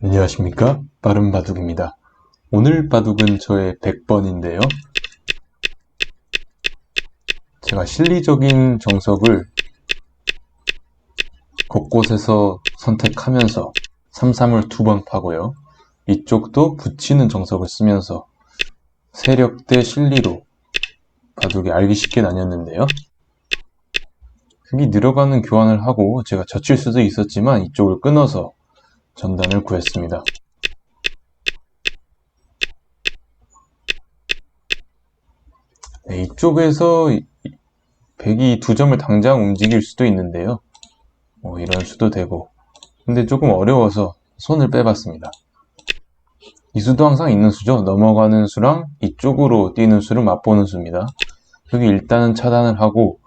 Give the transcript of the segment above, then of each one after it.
안녕하십니까? 빠른 바둑입니다. 오늘 바둑은 저의 100번인데요. 제가 실리적인 정석을 곳곳에서 선택하면서 3-3을 두 번 파고요. 이쪽도 붙이는 정석을 쓰면서 세력 대 실리로 바둑이 알기 쉽게 나뉘었는데요. 흙이 늘어가는 교환을 하고 제가 젖힐 수도 있었지만 이쪽을 끊어서 전단을 구했습니다. 네, 이쪽에서 백이 두 점을 당장 움직일 수도 있는데요. 뭐 이런 수도 되고 근데 조금 어려워서 손을 빼봤습니다. 이 수도 항상 있는 수죠. 넘어가는 수랑 이쪽으로 뛰는 수를 맛보는 수입니다. 여기 일단은 차단을 하고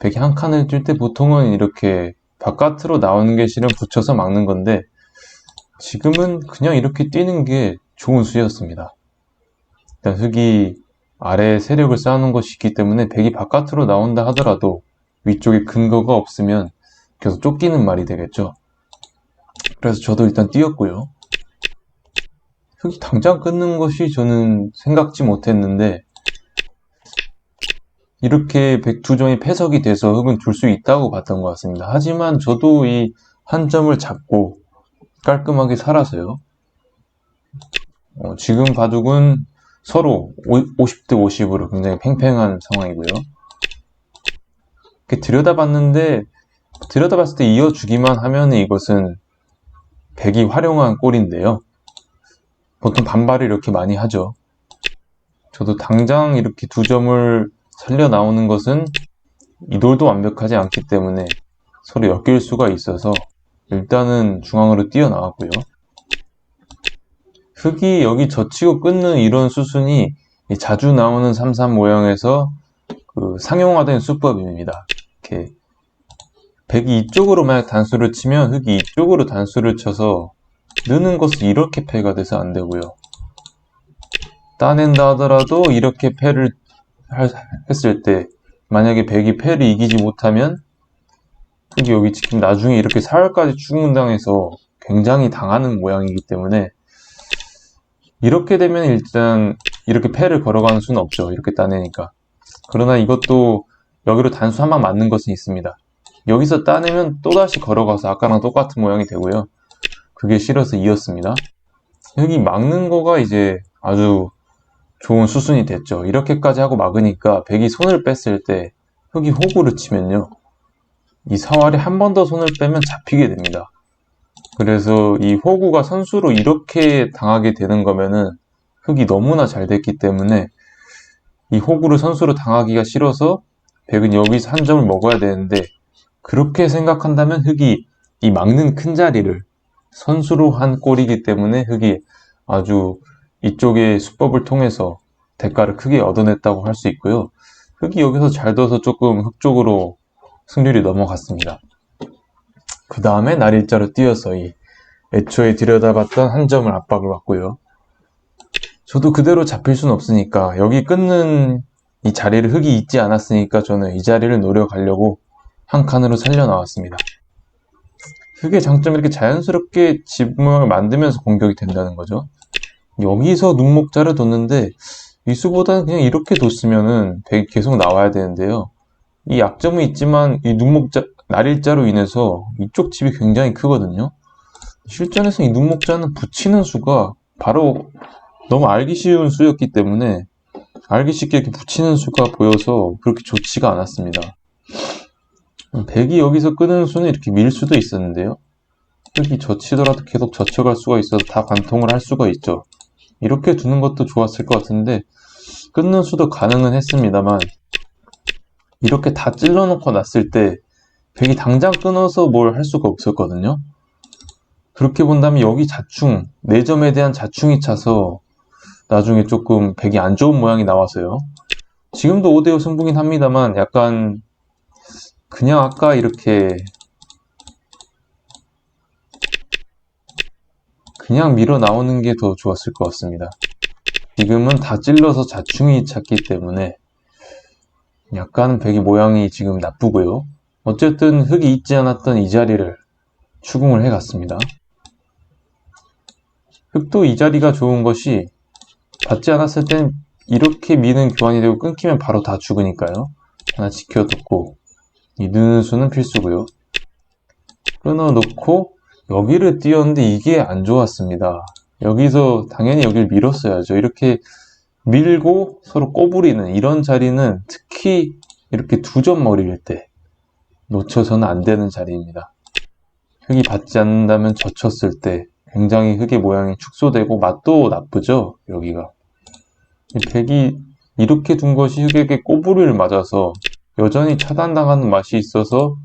백이 한 칸을 뛸 때 보통은 이렇게 바깥으로 나오는 게 실은 붙여서 막는 건데 지금은 그냥 이렇게 뛰는 게 좋은 수였습니다. 일단 흙이 아래에 세력을 쌓는 것이 있기 때문에 백이 바깥으로 나온다 하더라도 위쪽에 근거가 없으면 계속 쫓기는 말이 되겠죠. 그래서 저도 일단 뛰었고요. 흙이 당장 끊는 것이 저는 생각지 못했는데 이렇게 백두 점이 패석이 돼서 흙은 줄 수 있다고 봤던 것 같습니다. 하지만 저도 이 한 점을 잡고 깔끔하게 살아서요. 어, 지금 바둑은 서로 50대 50으로 굉장히 팽팽한 상황이고요. 이렇게 들여다봤는데 들여다봤을 때 이어주기만 하면 이것은 백이 활용한 꼴인데요. 보통 반발을 이렇게 많이 하죠. 저도 당장 이렇게 두 점을 살려 나오는 것은 이 돌도 완벽하지 않기 때문에 서로 엮일 수가 있어서 일단은 중앙으로 뛰어나왔고요. 흙이 여기 젖히고 끊는 이런 수순이 자주 나오는 3-3 모형에서 그 상용화된 수법입니다. 이렇게 백이 이쪽으로 만약 단수를 치면 흙이 이쪽으로 단수를 쳐서 느는 것은 이렇게 패가 돼서 안 되고요. 따낸다 하더라도 이렇게 패를 했을 때 만약에 백이 패를 이기지 못하면 흙이 여기 지금 나중에 이렇게 사흘까지 추궁당해서 굉장히 당하는 모양이기 때문에 이렇게 되면 일단 이렇게 패를 걸어가는 수는 없죠. 이렇게 따내니까. 그러나 이것도 여기로 단수 한 방 맞는 것은 있습니다. 여기서 따내면 또다시 걸어가서 아까랑 똑같은 모양이 되고요. 그게 싫어서 이었습니다. 여기 막는 거가 이제 아주 좋은 수순이 됐죠. 이렇게까지 하고 막으니까 백이 손을 뺐을 때 흙이 호구를 치면요. 이 사활이 한 번 더 손을 빼면 잡히게 됩니다. 그래서 이 호구가 선수로 이렇게 당하게 되는 거면은 흙이 너무나 잘 됐기 때문에 이 호구를 선수로 당하기가 싫어서 백은 여기서 한 점을 먹어야 되는데 그렇게 생각한다면 흙이 이 막는 큰 자리를 선수로 한 꼴이기 때문에 흙이 아주 이쪽의 수법을 통해서 대가를 크게 얻어냈다고 할 수 있고요. 흙이 여기서 잘 둬서 조금 흙 쪽으로 승률이 넘어갔습니다. 그 다음에 날 일자로 뛰어서 이 애초에 들여다봤던 한 점을 압박을 받고요. 저도 그대로 잡힐 수는 없으니까 여기 끊는 이 자리를 흙이 있지 않았으니까 저는 이 자리를 노려가려고 한 칸으로 살려 나왔습니다. 흙의 장점이 이렇게 자연스럽게 지붕을 만들면서 공격이 된다는 거죠. 여기서 눈목자를 뒀는데 이 수보다는 그냥 이렇게 뒀으면은 계속 나와야 되는데요. 이 약점은 있지만 이 눈목자 날일자로 인해서 이쪽 집이 굉장히 크거든요. 실전에서 이 눈목자는 붙이는 수가 바로 너무 알기 쉬운 수였기 때문에 알기 쉽게 이렇게 붙이는 수가 보여서 그렇게 좋지가 않았습니다. 백이 여기서 끄는 수는 이렇게 밀 수도 있었는데요. 여기 젖히더라도 계속 젖혀갈 수가 있어서 다 관통을 할 수가 있죠. 이렇게 두는 것도 좋았을 것 같은데 끊는 수도 가능은 했습니다만 이렇게 다 찔러놓고 놨을 때 백이 당장 끊어서 뭘 할 수가 없었거든요. 그렇게 본다면 여기 자충, 4점에 대한 자충이 차서 나중에 조금 백이 안 좋은 모양이 나와서요. 지금도 5대5 승부긴 합니다만 약간 그냥 아까 이렇게 그냥 밀어 나오는 게 더 좋았을 것 같습니다. 지금은 다 찔러서 자충이 찼기 때문에 약간 백이 모양이 지금 나쁘고요. 어쨌든 흙이 있지 않았던 이 자리를 추궁을 해갔습니다. 흑도 이 자리가 좋은 것이 받지 않았을 땐 이렇게 미는 교환이 되고 끊기면 바로 다 죽으니까요. 하나 지켜뒀고 이 느는 수는 필수고요. 끊어놓고 여기를 띄었는데 이게 안 좋았습니다. 여기서 당연히 여기를 밀었어야죠. 이렇게 밀고 서로 꼬부리는 이런 자리는 특히 이렇게 두 점 머리일 때 놓쳐서는 안 되는 자리입니다. 흙이 받지 않는다면 젖혔을 때 굉장히 흙의 모양이 축소되고 맛도 나쁘죠. 여기가. 이 백이 이렇게 둔 것이 흙에게 꼬부리를 맞아서 여전히 차단당하는 맛이 있어서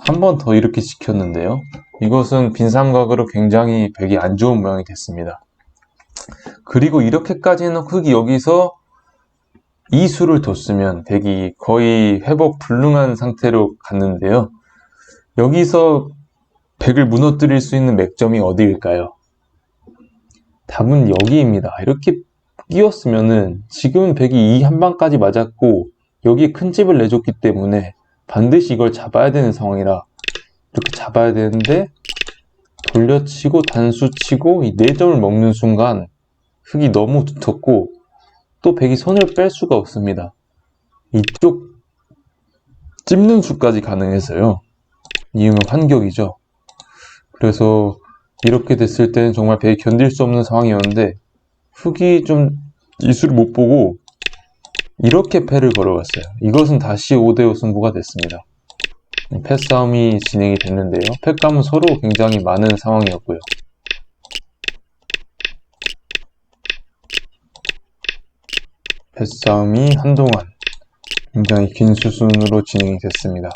한 번 더 이렇게 지켰는데요. 이것은 빈삼각으로 굉장히 백이 안 좋은 모양이 됐습니다. 그리고 이렇게까지는 흙이 여기서 이 수를 뒀으면 백이 거의 회복 불능한 상태로 갔는데요. 여기서 백을 무너뜨릴 수 있는 맥점이 어디일까요? 답은 여기입니다. 이렇게 끼웠으면은 지금은 백이 이 한 방까지 맞았고 여기에 큰 집을 내줬기 때문에 반드시 이걸 잡아야 되는 상황이라 이렇게 잡아야 되는데 돌려치고 단수치고 이 4점을 먹는 순간 흙이 너무 두텁고 또 백이 손을 뺄 수가 없습니다. 이쪽 찝는 수까지 가능해서요. 이응은 환격이죠. 그래서 이렇게 됐을 때는 정말 백이 견딜 수 없는 상황이었는데 흙이 좀 이수를 못 보고 이렇게 패를 걸어갔어요. 이것은 다시 5대5 승부가 됐습니다. 패싸움이 진행이 됐는데요. 패감은 서로 굉장히 많은 상황이었고요. 패싸움이 한동안 굉장히 긴 수순으로 진행이 됐습니다.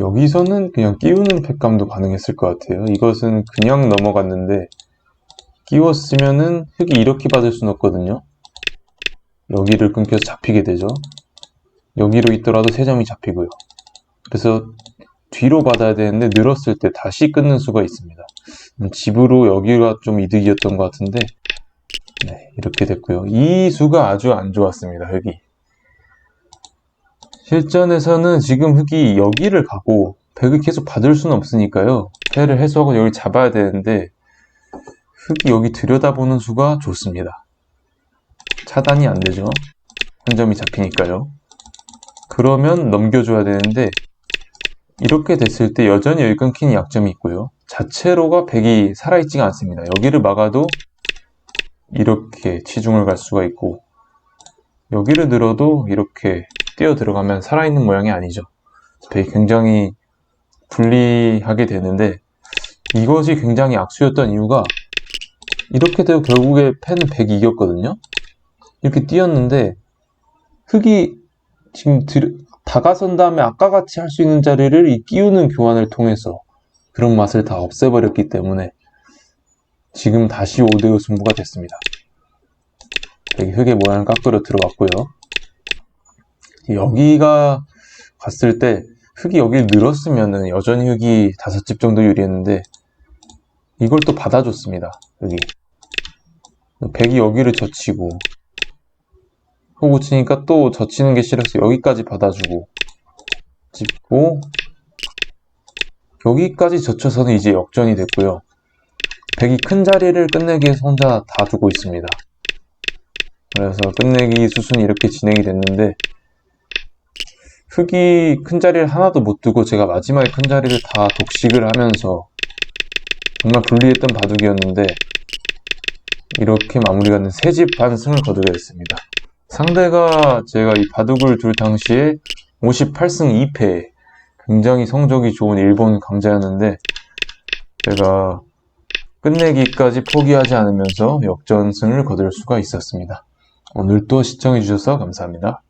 여기서는 그냥 끼우는 팩감도 가능했을 것 같아요. 이것은 그냥 넘어갔는데 끼웠으면은 흙이 이렇게 받을 수는 없거든요. 여기를 끊겨서 잡히게 되죠. 여기로 있더라도 3점이 잡히고요. 그래서 뒤로 받아야 되는데 늘었을 때 다시 끊는 수가 있습니다. 음, 집으로 여기가 좀 이득이었던 것 같은데 네, 이렇게 됐고요. 이 수가 아주 안 좋았습니다. 흙이. 실전에서는 지금 흙이 여기를 가고 백을 계속 받을 수는 없으니까요. 패를 해소하고 여기 잡아야 되는데 흙이 여기 들여다보는 수가 좋습니다. 차단이 안 되죠. 한 점이 잡히니까요. 그러면 넘겨줘야 되는데 이렇게 됐을 때 여전히 여기 끊기는 약점이 있고요. 자체로가 백이 살아있지가 않습니다. 여기를 막아도 이렇게 치중을 갈 수가 있고 여기를 늘어도 이렇게 뛰어 들어가면 살아있는 모양이 아니죠. 백이 굉장히 불리하게 되는데 이것이 굉장히 악수였던 이유가 이렇게 되고 결국에 팬은 백이 이겼거든요. 이렇게 뛰었는데 흙이 지금 들, 다가선 다음에 아까 같이 할 수 있는 자리를 이 끼우는 교환을 통해서 그런 맛을 다 없애버렸기 때문에 지금 다시 5대5 승부가 됐습니다. 여기 흙의 모양을 깎으러 들어갔고요. 여기가 갔을 때 흙이 여기를 늘었으면은 여전히 흙이 다섯 집 정도 유리했는데 이걸 또 받아줬습니다. 여기 백이 여기를 젖히고 호구 치니까 또 젖히는 게 싫어서 여기까지 받아주고 짚고 여기까지 젖혀서는 이제 역전이 됐고요. 백이 큰 자리를 끝내기 위해서 혼자 다 두고 있습니다. 그래서 끝내기 수순이 이렇게 진행이 됐는데 흙이 큰 자리를 하나도 못 두고 제가 마지막에 큰 자리를 다 독식을 하면서 정말 불리했던 바둑이었는데 이렇게 마무리가 된세집 반승을 거두게 됐습니다. 상대가 제가 이 바둑을 둘 당시에 58승 2패 굉장히 성적이 좋은 일본 강자였는데 제가 끝내기까지 포기하지 않으면서 역전승을 거둘 수가 있었습니다. 오늘도 시청해주셔서 감사합니다.